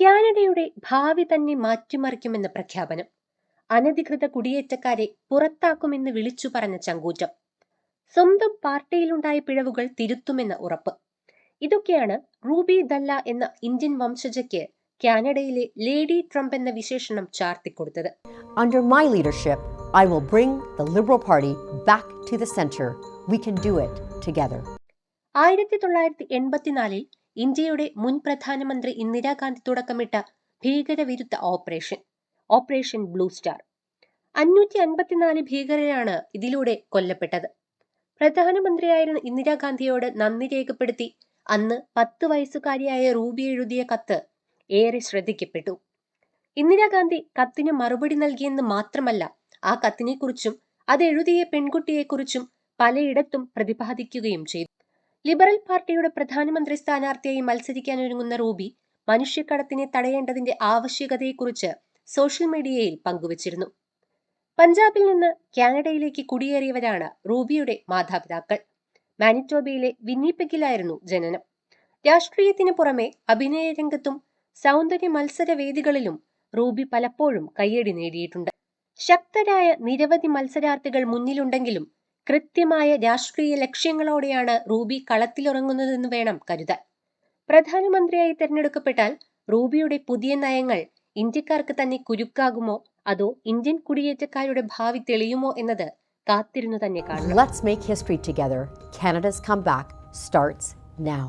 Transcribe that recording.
കാനഡയുടെ ഭാവി തന്നെ മാറ്റിമറിക്കുമെന്ന പ്രഖ്യാപനം അനധികൃത കുടിയേറ്റക്കാരെ പുറത്താക്കുമെന്ന് വിളിച്ചു പറഞ്ഞ ചങ്കൂറ്റം സ്വന്തം പാർട്ടിയിലുണ്ടായ പിഴവുകൾ തിരുത്തുമെന്ന ഉറപ്പ് ഇതൊക്കെയാണ് റൂബി ദല്ല എന്ന ഇന്ത്യൻ വംശജയ്ക്ക് കാനഡയിലെ ലേഡി ട്രംപ് എന്ന വിശേഷണം ചാർത്തിക്കൊടുത്തത് Under my leadership, I will bring the Liberal Party back to the center. We can do it together. ആയിരത്തി തൊള്ളായിരത്തി എൺപത്തിനാലിൽ ഇന്ത്യയുടെ മുൻ പ്രധാനമന്ത്രി ഇന്ദിരാഗാന്ധി തുടക്കമിട്ട ഭീകരവിരുദ്ധ ഓപ്പറേഷൻ ഓപ്പറേഷൻ ബ്ലൂ സ്റ്റാർ. അഞ്ഞൂറ്റി അൻപത്തിനാല് ഭീകരരാണ് ഇതിലൂടെ കൊല്ലപ്പെട്ടത്. പ്രധാനമന്ത്രിയായിരുന്ന ഇന്ദിരാഗാന്ധിയോട് നന്ദി രേഖപ്പെടുത്തി അന്ന് പത്ത് വയസ്സുകാരിയായ റൂബി എഴുതിയ കത്ത് ഏറെ ശ്രദ്ധിക്കപ്പെട്ടു. ഇന്ദിരാഗാന്ധി കത്തിന് മറുപടി നൽകിയെന്ന് മാത്രമല്ല ആ കത്തിനെക്കുറിച്ചും അതെഴുതിയ പെൺകുട്ടിയെക്കുറിച്ചും പലയിടത്തും പ്രതിപാദിക്കുകയും ചെയ്തു. ലിബറൽ പാർട്ടിയുടെ പ്രധാനമന്ത്രി സ്ഥാനാർത്ഥിയായി മത്സരിക്കാനൊരുങ്ങുന്ന റൂബി മനുഷ്യക്കടത്തിനെ തടയേണ്ടതിന്റെ ആവശ്യകതയെക്കുറിച്ച് സോഷ്യൽ മീഡിയയിൽ പങ്കുവച്ചിരുന്നു. പഞ്ചാബിൽ നിന്ന് കാനഡയിലേക്ക് കുടിയേറിയവരാണ് റൂബിയുടെ മാതാപിതാക്കൾ. മാനിറ്റോബയിലെ വിന്നിപ്പെഗിലായിരുന്നു ജനനം. രാഷ്ട്രീയത്തിന് പുറമെ അഭിനയ രംഗത്തും സൗന്ദര്യ മത്സര വേദികളിലും റൂബി പലപ്പോഴും കയ്യടി നേടിയിട്ടുണ്ട്. ശക്തരായ നിരവധി മത്സരാർത്ഥികൾ മുന്നിലുണ്ടെങ്കിലും കൃത്യമായ രാഷ്ട്രീയ ലക്ഷ്യങ്ങളോടെയാണ് റൂബി കളത്തിലിറങ്ങുന്നതെന്ന് വേണം കരുതാൻ പ്രധാനമന്ത്രിയായി തെരഞ്ഞെടുക്കപ്പെട്ടാൽ റൂബിയുടെ പുതിയ നയങ്ങൾ ഇന്ത്യക്കാർക്ക് തന്നെ കുരുക്കാകുമോ അതോ ഇന്ത്യൻ കുടിയേറ്റക്കാരുടെ ഭാവി തെളിയുമോ എന്നത് കാത്തിരുന്നു തന്നെ കാണണം Let's make together together. Canada's comeback starts now.